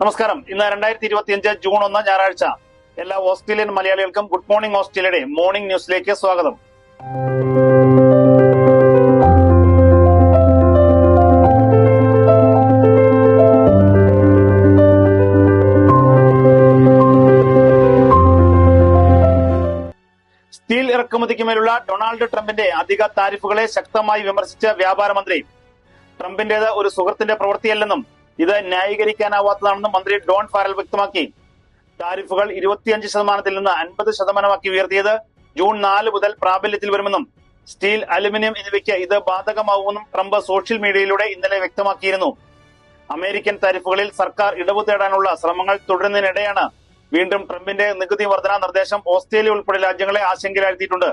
നമസ്കാരം. ഇന്ന് രണ്ടായിരത്തി ഇരുപത്തി അഞ്ച് ജൂൺ ഒന്ന് ഞായറാഴ്ച. എല്ലാ ഓസ്ട്രേലിയൻ മലയാളികൾക്കും ഗുഡ് മോർണിംഗ് ഓസ്ട്രേലിയയുടെ മോർണിംഗ് ന്യൂസിലേക്ക് സ്വാഗതം. സ്റ്റീൽ ഇറക്കുമതിക്ക് മേലുള്ള ഡൊണാൾഡ് ട്രംപിന്റെ അധിക താരിഫുകളെ ശക്തമായി വിമർശിച്ച വ്യാപാര മന്ത്രി ട്രംപിന്റേത് ഒരു സുഹൃത്തിന്റെ പ്രവൃത്തിയല്ലെന്നും ഇത് ന്യായീകരിക്കാനാവാത്തതാണെന്നും മന്ത്രി ഡോൺ ഫാരൽ വ്യക്തമാക്കി. താരിഫുകൾ ഇരുപത്തിയഞ്ച് ശതമാനത്തിൽ നിന്ന് അൻപത് ശതമാനമാക്കി ഉയർത്തിയത് ജൂൺ നാല് മുതൽ പ്രാബല്യത്തിൽ വരുമെന്നും സ്റ്റീൽ അലുമിനിയം എന്നിവയ്ക്ക് ഇത് ബാധകമാവുമെന്നും ട്രംപ് സോഷ്യൽ മീഡിയയിലൂടെ ഇന്നലെ വ്യക്തമാക്കിയിരുന്നു. അമേരിക്കൻ താരിഫുകളിൽ സർക്കാർ ഇടവ് തേടാനുള്ള ശ്രമങ്ങൾ തുടരുന്നതിനിടെയാണ് വീണ്ടും ട്രംപിന്റെ നികുതി വർധനാ നിർദ്ദേശം ഓസ്ട്രേലിയ ഉൾപ്പെടെ രാജ്യങ്ങളെ ആശങ്കയിലാഴ്ത്തിയിട്ടുണ്ട്.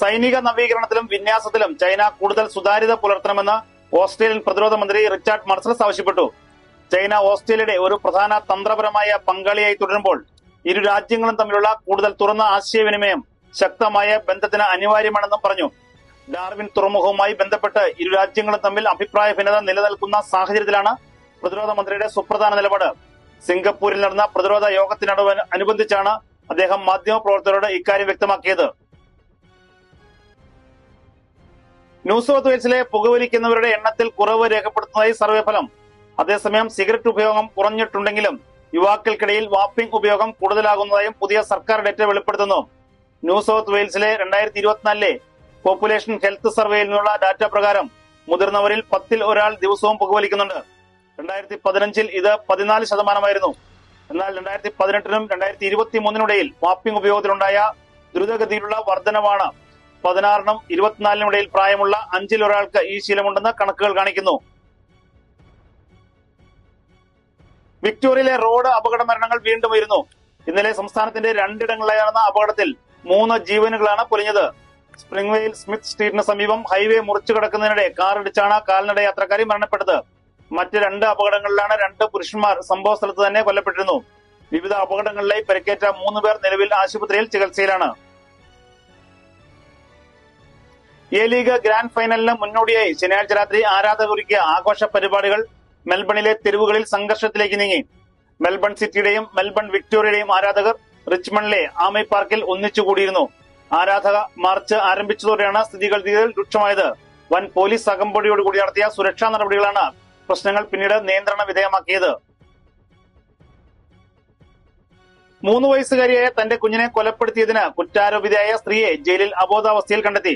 സൈനിക നവീകരണത്തിലും വിന്യാസത്തിലും ചൈന കൂടുതൽ സുതാര്യത പുലർത്തണമെന്ന് ഓസ്ട്രേലിയൻ പ്രതിരോധ മന്ത്രി റിച്ചാർഡ് മർസലസ് ആവശ്യപ്പെട്ടു. ചൈന ഓസ്ട്രേലിയയുടെ ഒരു പ്രധാന തന്ത്രപരമായ പങ്കാളിയായി തുടരുമ്പോൾ ഇരു രാജ്യങ്ങളും തമ്മിലുള്ള കൂടുതൽ തുറന്ന ആശയവിനിമയം ശക്തമായ ബന്ധത്തിന് അനിവാര്യമാണെന്നും പറഞ്ഞു. ഡാർവിൻ തുറമുഖവുമായി ബന്ധപ്പെട്ട് ഇരു രാജ്യങ്ങളും തമ്മിൽ അഭിപ്രായ ഭിന്നത നിലനിൽക്കുന്ന സാഹചര്യത്തിലാണ് പ്രതിരോധ മന്ത്രിയുടെ സുപ്രധാന നിലപാട്. സിംഗപ്പൂരിൽ നടന്ന പ്രതിരോധ യോഗത്തിനോട് അനുബന്ധിച്ചാണ് അദ്ദേഹം മാധ്യമപ്രവർത്തകരോട് ഇക്കാര്യം വ്യക്തമാക്കിയത്. ന്യൂ സൗത്ത് വെയിൽസിലെ പുകവലിക്കുന്നവരുടെ എണ്ണത്തിൽ കുറവ് രേഖപ്പെടുത്തുന്നതായി സർവേ ഫലം. അതേസമയം സിഗരറ്റ് ഉപയോഗം കുറഞ്ഞിട്ടുണ്ടെങ്കിലും യുവാക്കൾക്കിടയിൽ വാപ്പിംഗ് ഉപയോഗം കൂടുതലാകുന്നതായും പുതിയ സർക്കാർ ഡേറ്റ വെളിപ്പെടുത്തുന്നു. ന്യൂ സൗത്ത് വെയിൽസിലെ രണ്ടായിരത്തി ഇരുപത്തിനാലിലെ പോപ്പുലേഷൻ ഹെൽത്ത് സർവേയിൽ നിന്നുള്ള ഡാറ്റ പ്രകാരം മുതിർന്നവരിൽ പത്തിൽ ഒരാൾ ദിവസവും പുകവലിക്കുന്നുണ്ട്. രണ്ടായിരത്തി പതിനഞ്ചിൽ ഇത് പതിനാല് ശതമാനമായിരുന്നു. എന്നാൽ രണ്ടായിരത്തി പതിനെട്ടിനും രണ്ടായിരത്തി ഇരുപത്തി മൂന്നിനിടയിൽ വാപ്പിംഗ് ഉപയോഗത്തിലുണ്ടായ ദ്രുതഗതിയിലുള്ള വർധനവാണ് പതിനാറിനും ഇരുപത്തിനാലിനും ഇടയിൽ പ്രായമുള്ള അഞ്ചിൽ ഒരാൾക്ക് ഈ ശീലമുണ്ടെന്ന് കണക്കുകൾ കാണിക്കുന്നു. വിക്ടോറിയയിലെ റോഡ് അപകട മരണങ്ങൾ വീണ്ടും ഉയരുന്നു. ഇന്നലെ സംസ്ഥാനത്തിന്റെ രണ്ടിടങ്ങളിലായി നടന്ന അപകടത്തിൽ മൂന്ന് ജീവനുകളാണ് പൊലിഞ്ഞത്. സ്പ്രിംഗ്വേയിൽ സ്മിത്ത് സ്ട്രീറ്റിന് സമീപം ഹൈവേ മുറിച്ചു കിടക്കുന്നതിനിടെ കാറിടിച്ചാണ് കാൽനട യാത്രക്കാരി മരണപ്പെട്ടത്. മറ്റ് രണ്ട് അപകടങ്ങളിലാണ് രണ്ട് പുരുഷന്മാർ സംഭവ സ്ഥലത്ത് തന്നെ കൊല്ലപ്പെട്ടിരുന്നു. വിവിധ അപകടങ്ങളിലായി പരിക്കേറ്റ മൂന്ന് പേർ നിലവിൽ ആശുപത്രിയിൽ ചികിത്സയിലാണ്. എ ലീഗ് ഗ്രാൻഡ് ഫൈനലിന് മുന്നോടിയായി ശനിയാഴ്ച രാത്രി ആരാധകർ ഒരുക്കിയ ആഘോഷ പരിപാടികൾ മെൽബണിലെ തെരുവുകളിൽ സംഘർഷത്തിലേക്ക് നീങ്ങി. മെൽബൺ സിറ്റിയുടെയും മെൽബൺ വിക്ടോറിയയുടെയും ആരാധകർ റിച്ച്മണിലെ ആമി പാർക്കിൽ ഒന്നിച്ചുകൂടിയിരുന്നു ആരാധക മാർച്ച് ആരംഭിച്ചതോടെയാണ് സ്ഥിതികൾ രൂക്ഷമായത്. വൻ പോലീസ് അകമ്പടിയോടുകൂടി നടത്തിയ സുരക്ഷാ നടപടികളാണ് പ്രശ്നങ്ങൾ പിന്നീട് നിയന്ത്രണ വിധേയമാക്കിയത്. മൂന്ന് വയസ്സുകാരിയായ തന്റെ കുഞ്ഞിനെ കൊലപ്പെടുത്തിയതിന് കുറ്റാരോപിതയായ സ്ത്രീയെ ജയിലിൽ അബോധാവസ്ഥയിൽ കണ്ടെത്തി.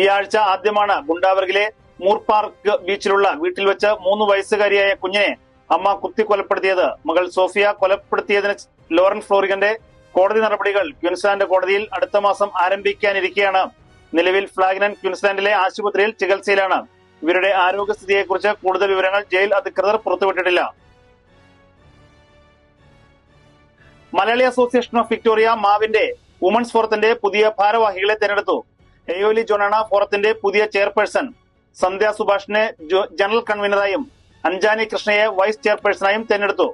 ഈ ആഴ്ച ആദ്യമാണ് ഗുണ്ടാവർഗിലെ മൂർപാർക്ക് ബീച്ചിലുള്ള വീട്ടിൽ വെച്ച് മൂന്ന് വയസ്സുകാരിയായ കുഞ്ഞിനെ അമ്മ കുത്തി കൊലപ്പെടുത്തിയത്. മകൾ സോഫിയ കൊലപ്പെടുത്തിയതിന് ലോറൻ ഫ്ലോറിഗന്റെ കോടതി നടപടികൾ ക്യൂൻസ്ലാൻഡ് കോടതിയിൽ അടുത്ത മാസം ആരംഭിക്കാനിരിക്കെയാണ്. നിലവിൽ ഫ്ലാഗ്നൻ ക്വിൻസ്ലാൻഡിലെ ആശുപത്രിയിൽ ചികിത്സയിലാണ്. ഇവരുടെ ആരോഗ്യസ്ഥിതിയെക്കുറിച്ച് കൂടുതൽ വിവരങ്ങൾ ജയിൽ അധികൃതർ പുറത്തുവിട്ടിട്ടില്ല. മലയാളി അസോസിയേഷൻ ഓഫ് വിക്ടോറിയ മാവിന്റെ വുമൺസ് ഫോറത്തിന്റെ പുതിയ ഭാരവാഹികളെ തെരഞ്ഞെടുത്തു. എയോലി ജോണാണ് ഫോറത്തിന്റെ പുതിയ ചെയർപേഴ്സൺ. സന്ധ്യ സുഭാഷിനെ ജനറൽ കൺവീനറായും അഞ്ജാനി കൃഷ്ണയെ വൈസ് ചെയർപേഴ്സണായും തെരഞ്ഞെടുത്തു.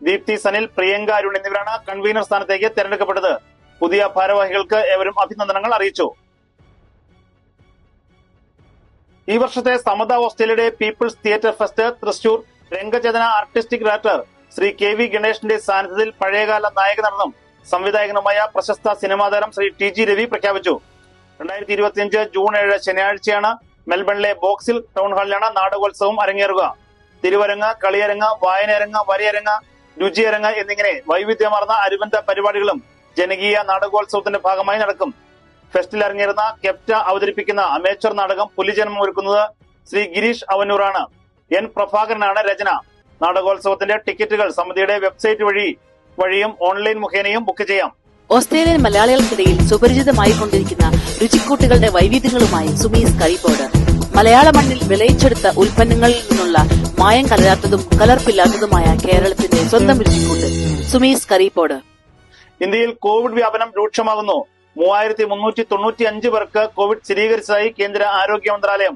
ദീപ്തി സനിൽ പ്രിയങ്ക അരുൺ എന്നിവരാണ് കൺവീനർ സ്ഥാനത്തേക്ക് തെരഞ്ഞെടുക്കപ്പെട്ടത്. പുതിയ ഭാരവാഹികൾക്ക് ഏവരും അഭിനന്ദനങ്ങൾ അറിയിച്ചു. ഈ വർഷത്തെ സമത ഓസ്ട്രേലിയയുടെ people's theatre fest Thrissur Rangachetana artistic director Shri K V ഗണേഷിന്റെ സാന്നിധ്യത്തിൽ പഴയകാല നായക നടനും സംവിധായകനുമായ പ്രശസ്ത സിനിമാതാരം ശ്രീ ടി ജി രവി പ്രഖ്യാപിച്ചു. രണ്ടായിരത്തി ഇരുപത്തിയഞ്ച് ജൂൺ ഏഴ് ശനിയാഴ്ചയാണ് മെൽബണിലെ ബോക്സിൽ ടൗൺ ഹാളിലാണ് നാടകോത്സവം അരങ്ങേറുക. തിരുവരങ്ങ് കളിയരങ്ങ് വായനയരങ്ങ് വരയരങ്ങ് രുചിയരങ്ങ് എന്നിങ്ങനെ വൈവിധ്യമാർന്ന അനുബന്ധ പരിപാടികളും ജനകീയ നാടകോത്സവത്തിന്റെ ഭാഗമായി നടക്കും. ഫെസ്റ്റിൽ അരങ്ങേറുന്ന കെപ്റ്റ അവതരിപ്പിക്കുന്ന അമേച്ചർ നാടകം പുലിജന്മം ഒരുക്കുന്നത് ശ്രീ ഗിരീഷ് അവനൂറാണ് എൻ പ്രഭാകരനാണ് രചന. നാടകോത്സവത്തിന്റെ ടിക്കറ്റുകൾ സമിതിയുടെ വെബ്സൈറ്റ് വഴി വഴിയും ഓൺലൈൻ മുഖേനയും ബുക്ക് ചെയ്യാം. ഓസ്ട്രേലിയൻ മലയാളികൾക്കിടയിൽ സുപരിചിതമായി കൊണ്ടിരിക്കുന്ന രുചിക്കൂട്ടുകളുടെ വൈവിധ്യങ്ങളുമായി സുമീസ് കരിപ്പോട്. മലയാള മണ്ണിൽ വിളയിച്ചെടുത്ത ഉൽപ്പന്നങ്ങളിൽ നിന്നുള്ള മായം കലരാത്തതും കലർപ്പില്ലാത്തതുമായ കേരളത്തിന്റെ സ്വന്തം രുചിക്കൂട്ട് സുമീസ് കറിപ്പോട് ഇന്ത്യയിൽ കോവിഡ് വ്യാപനം രൂക്ഷമാകുന്നു. മൂവായിരത്തി മുന്നൂറ്റി തൊണ്ണൂറ്റി അഞ്ച് പേർക്ക് കോവിഡ് സ്ഥിരീകരിച്ചതായി കേന്ദ്ര ആരോഗ്യ മന്ത്രാലയം.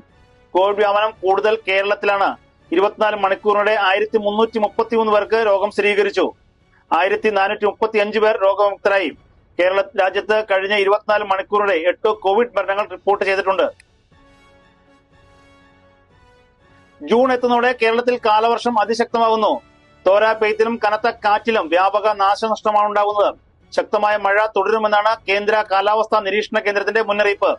കോവിഡ് വ്യാപനം കൂടുതൽ കേരളത്തിലാണ്. ഇരുപത്തിനാല് മണിക്കൂറിനിടെ ആയിരത്തി മുന്നൂറ്റി മുപ്പത്തി മൂന്ന് പേർക്ക് രോഗം സ്ഥിരീകരിച്ചു. ആയിരത്തി നാനൂറ്റി മുപ്പത്തി അഞ്ച് പേർ രോഗമുക്തരായി. കേരള രാജ്യത്ത് കഴിഞ്ഞ ഇരുപത്തിനാല് മണിക്കൂറിടെ എട്ട് കോവിഡ് മരണങ്ങൾ റിപ്പോർട്ട് ചെയ്തിട്ടുണ്ട്. ജൂൺ എത്തുന്നതോടെ കേരളത്തിൽ കാലവർഷം അതിശക്തമാകുന്നു. തോരാ പെയ്ത്തിലും കനത്ത കാറ്റിലും വ്യാപക നാശനഷ്ടമാണ് ഉണ്ടാകുന്നത്. ശക്തമായ മഴ തുടരുമെന്നാണ് കേന്ദ്ര കാലാവസ്ഥാ നിരീക്ഷണ കേന്ദ്രത്തിന്റെ മുന്നറിയിപ്പ്.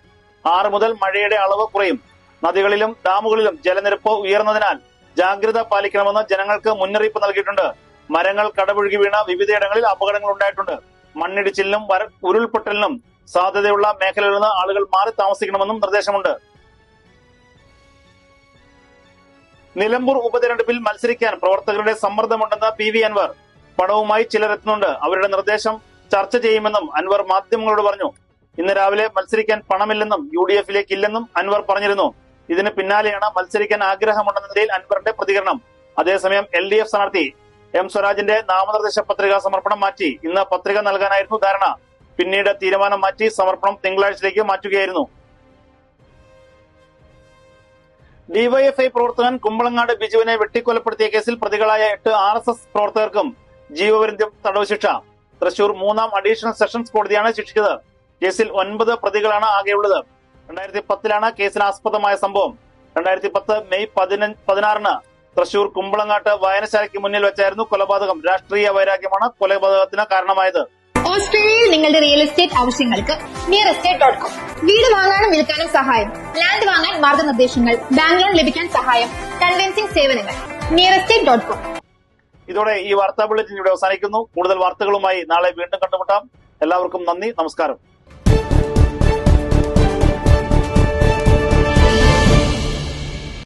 ആറ് മുതൽ മഴയുടെ അളവ് കുറയും. നദികളിലും ഡാമുകളിലും ജലനിരപ്പ് ഉയർന്നതിനാൽ ജാഗ്രത പാലിക്കണമെന്ന് ജനങ്ങൾക്ക് മുന്നറിയിപ്പ് നൽകിയിട്ടുണ്ട്. മരങ്ങൾ കടപുഴുകി വീണ വിവിധയിടങ്ങളിൽ അപകടങ്ങൾ ഉണ്ടായിട്ടുണ്ട്. മണ്ണിടിച്ചിലിനും ഉരുൾപൊട്ടലിനും സാധ്യതയുള്ള മേഖലകളിൽ നിന്ന് ആളുകൾ മാറി താമസിക്കണമെന്നും നിർദ്ദേശമുണ്ട്. നിലമ്പൂർ ഉപതെരഞ്ഞെടുപ്പിൽ മത്സരിക്കാൻ പ്രവർത്തകരുടെ സമ്മർദ്ദമുണ്ടെന്ന് പി വി അൻവർ. പണവുമായി ചിലരെത്തുന്നുണ്ട് അവരുടെ നിർദ്ദേശം ചർച്ച ചെയ്യുമെന്നും അൻവർ മാധ്യമങ്ങളോട് പറഞ്ഞു. ഇന്ന് രാവിലെ മത്സരിക്കാൻ പണമില്ലെന്നും യു ഡി എഫിലേക്ക് ഇല്ലെന്നും അൻവർ പറഞ്ഞിരുന്നു. ഇതിന് പിന്നാലെയാണ് മത്സരിക്കാൻ ആഗ്രഹമുണ്ടെന്ന നിലയിൽ അൻവറിന്റെ പ്രതികരണം. അതേസമയം എൽ ഡി എഫ് സ്ഥാനാർത്ഥി എം സ്വരാജിന്റെ നാമനിർദ്ദേശ പത്രിക സമർപ്പണം മാറ്റി. ഇന്ന് പത്രിക നൽകാനായിരുന്നു ധാരണ. പിന്നീട് തീരുമാനം മാറ്റി സമർപ്പണം തിങ്കളാഴ്ചയിലേക്ക് മാറ്റുകയായിരുന്നു. ഡിവൈഎഫ്ഐ പ്രവർത്തകൻ കുമ്പളങ്ങാട് ബിജുവിനെ വെട്ടിക്കൊലപ്പെടുത്തിയ കേസിൽ പ്രതികളായ എട്ട് ആർ എസ് എസ് പ്രവർത്തകർക്കും ജീവപര്യന്തം തടവ് ശിക്ഷ. തൃശൂർ മൂന്നാം അഡീഷണൽ സെഷൻസ് കോടതിയാണ് ശിക്ഷിച്ചത്. കേസിൽ ഒൻപത് പ്രതികളാണ് ആകെയുള്ളത്. രണ്ടായിരത്തി പത്തിലാണ് കേസിന് ആസ്പദമായ സംഭവം. രണ്ടായിരത്തി പത്ത് മെയ് പതിന പതിനാറിന് തൃശൂർ കുമ്പളങ്ങാട്ട് വായനശാലയ്ക്ക് മുന്നിൽ വെച്ചായിരുന്നു കൊലപാതകം. രാഷ്ട്രീയ വൈരാഗ്യമാണ് കൊലപാതകത്തിന് കാരണമായത്. ഓസ്ട്രേലിയയിൽ നിങ്ങളുടെ റിയൽ എസ്റ്റേറ്റ് ആവശ്യങ്ങൾക്ക് നിയർ എസ്റ്റേറ്റ് ഡോട്ട് കോം വീട് വാങ്ങാനും വിൽക്കാനും സഹായം. ലാൻഡ് വാങ്ങാൻ മാർഗനിർദ്ദേശങ്ങൾ ബാങ്ക് ലോൺ ലഭിക്കാൻ സഹായം കൺവെൻസിംഗ് സേവനങ്ങൾ. നിയർ എസ്റ്റേറ്റ് ഡോട്ട് കോം ഇതോടെ ഈ വാർത്താ ബുള്ളറ്റിൻ ഇവിടെ അവസാനിക്കുന്നു. കൂടുതൽ വാർത്തകളുമായി നാളെ വീണ്ടും കണ്ടുമുട്ടാം. എല്ലാവർക്കും നന്ദി നമസ്കാരം.